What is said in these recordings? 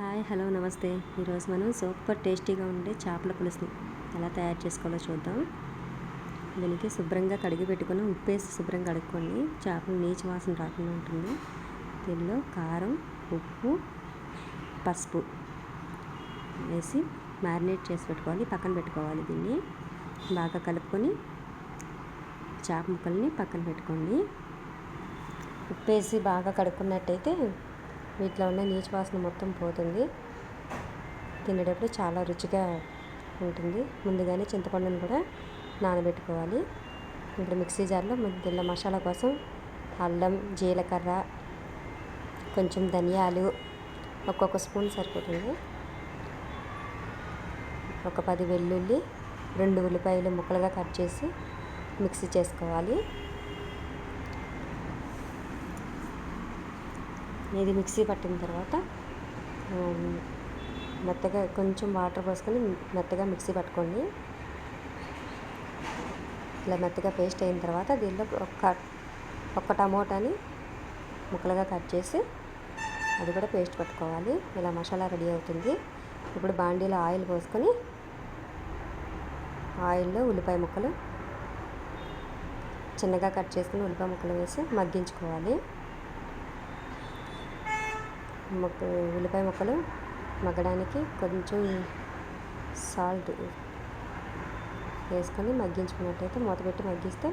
Hi hello నమస్తే. ఈరోజు మనం సూపర్ టేస్టీగా ఉండే చేపల పులుసుని ఎలా తయారు చేసుకోవాలో చూద్దాం. దీనికి శుభ్రంగా కడిగి పెట్టుకుని ఉప్పేసి శుభ్రంగా కడుక్కోండి చేపలు నీచు వాసన రాకుండా ఉంటుంది. దీనిలో కారం ఉప్పు పసుపు వేసి మ్యారినేట్ చేసి పెట్టుకోవాలి. పక్కన పెట్టుకోవాలి దీన్ని. బాగా కలుపుకొని చేప ముక్కల్ని పక్కన పెట్టుకోండి. ఉప్పేసి బాగా కడుక్కున్నట్టయితే వీటిలో ఉన్న నీచు వాసన మొత్తం పోతుంది. తినేటప్పుడు చాలా రుచిగా ఉంటుంది. ముందుగానే చింతపండును కూడా నానబెట్టుకోవాలి. ఇప్పుడు మిక్సీ జార్లో దీనిలో మసాలా కోసం అల్లం జీలకర్ర కొంచెం ధనియాలు ఒక్కొక్క స్పూన్ సరిపోతుంది. ఒక పది వెల్లుల్లి రెండు ఉల్లిపాయలు ముక్కలుగా కట్ చేసి మిక్సీ చేసుకోవాలి. ఇది మిక్సీ పట్టిన తర్వాత మెత్తగా కొంచెం వాటర్ పోసుకొని మెత్తగా మిక్సీ పట్టుకోండి. ఇలా మెత్తగా పేస్ట్ అయిన తర్వాత దీనిలో ఒక్క ఒక్క టమోటాని ముక్కలుగా కట్ చేసి అది కూడా పేస్ట్ పట్టుకోవాలి. ఇలా మసాలా రెడీ అవుతుంది. ఇప్పుడు బాండీలో ఆయిల్ పోసుకొని ఆయిల్లో ఉల్లిపాయ ముక్కలు చిన్నగా కట్ చేసుకుని ఉల్లిపాయ ముక్కలు వేసి మగ్గించుకోవాలి. ఉల్లిపాయ ముక్కలు మగ్గడానికి కొంచెం సాల్ట్ వేసుకొని మగ్గించుకున్నట్టయితే మూత పెట్టి మగ్గిస్తే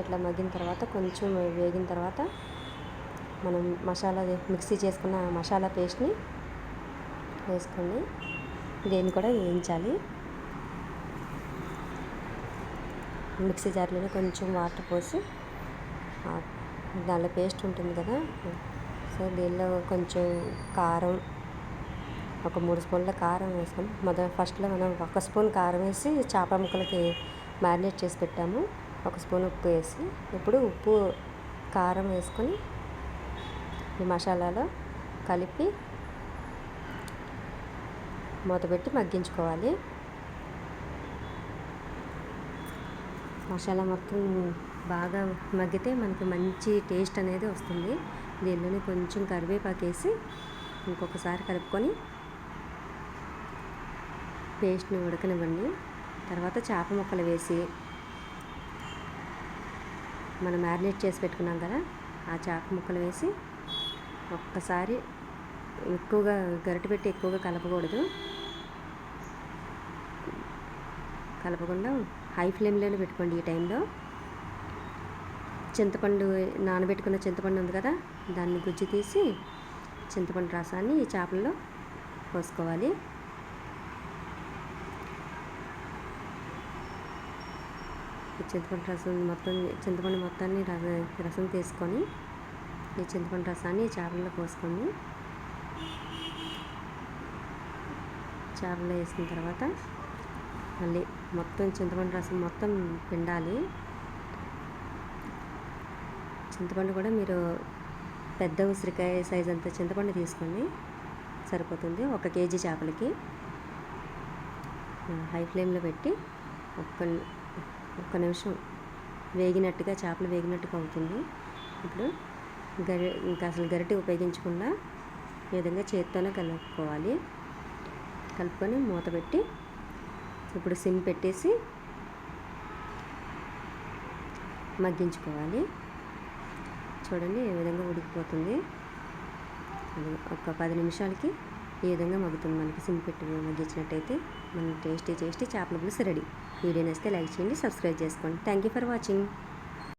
ఇట్లా మగ్గిన తర్వాత కొంచెం వేగిన తర్వాత మనం మసాలా మిక్సీ చేసుకున్న మసాలా పేస్ట్ని వేసుకొని దీన్ని కూడా వేయించాలి. మిక్సీ జార్లోనే కొంచెం వాటర్ పోసి దానిలో పేస్ట్ ఉంటుంది కదా సో దీనిలో కొంచెం కారం ఒక మూడు స్పూన్ల కారం వేసాం మొదట ఫస్ట్లో మనం ఒక స్పూన్ కారం వేసి చేప ముక్కలకి మ్యారినేట్ చేసి పెట్టాము. ఒక స్పూన్ ఉప్పు వేసి ఇప్పుడు ఉప్పు కారం వేసుకొని ఈ మసాలాలో కలిపి మూతపెట్టి మగ్గించుకోవాలి. మసాలా మొత్తం బాగా మగ్గితే మనకి మంచి టేస్ట్ అనేది వస్తుంది. దీనిలోనే కొంచెం కరివేపాకు వేసి ఇంకొకసారి కలుపుకొని పేస్ట్ని ఉడకనివ్వండి. తర్వాత చేప ముక్కలు వేసి మనం మ్యారినేట్ చేసి పెట్టుకున్నాం కదా ఆ చేప ముక్కలు వేసి ఒక్కసారి ఎక్కువగా గరిటె పెట్టి ఎక్కువగా కలపకూడదు. కలపకుండా హై ఫ్లేమ్లోనే పెట్టుకోండి ఈ టైంలో. చింతపండు నానబెట్టుకున్న చింతపండు ఉంది కదా దాన్ని గుజ్జు తీసి చింతపండు రసాన్ని ఈ చేపల్లో పోసుకోవాలి. చింతపండు రసం మొత్తం చింతపండు మొత్తాన్ని రసం తీసుకొని ఈ చింతపండు రసాన్ని ఈ చేపల్లో పోసుకొని చేపలు వేసిన తర్వాత మళ్ళీ మొత్తం చింతపండు రసం మొత్తం పిండాలి. చింతపండు కూడా మీరు పెద్ద ఉసిరికాయ సైజ్ అంత చింతపండు తీసుకోండి. సరిపోతుంది. ఒక కేజీ చేపలకి హై ఫ్లేమ్లో పెట్టి ఒక్క ఒక్క నిమిషం వేగినట్టుగా చేపలు వేగినట్టుగా అవుతుంది. ఇప్పుడు గరి ఇంకా అసలు గరిటె ఉపయోగించకుండా ఈ విధంగా చేత్తోనే కలుపుకోవాలి. కలుపుకొని మూత పెట్టి ఇప్పుడు సిమ్ పెట్టేసి మగ్గించుకోవాలి. చూడండి ఏ విధంగా ఉడికిపోతుంది. ఒక పది నిమిషాలకి ఈ విధంగా మగ్గుతుంది మనకి సిమ్ పెట్టి మగ్గించినట్టయితే మనం టేస్టీ టేస్టీ చేపల పులుసు రెడీ. వీడియో నచ్చితే లైక్ చేయండి సబ్స్క్రైబ్ చేసుకోండి. Thank you for watching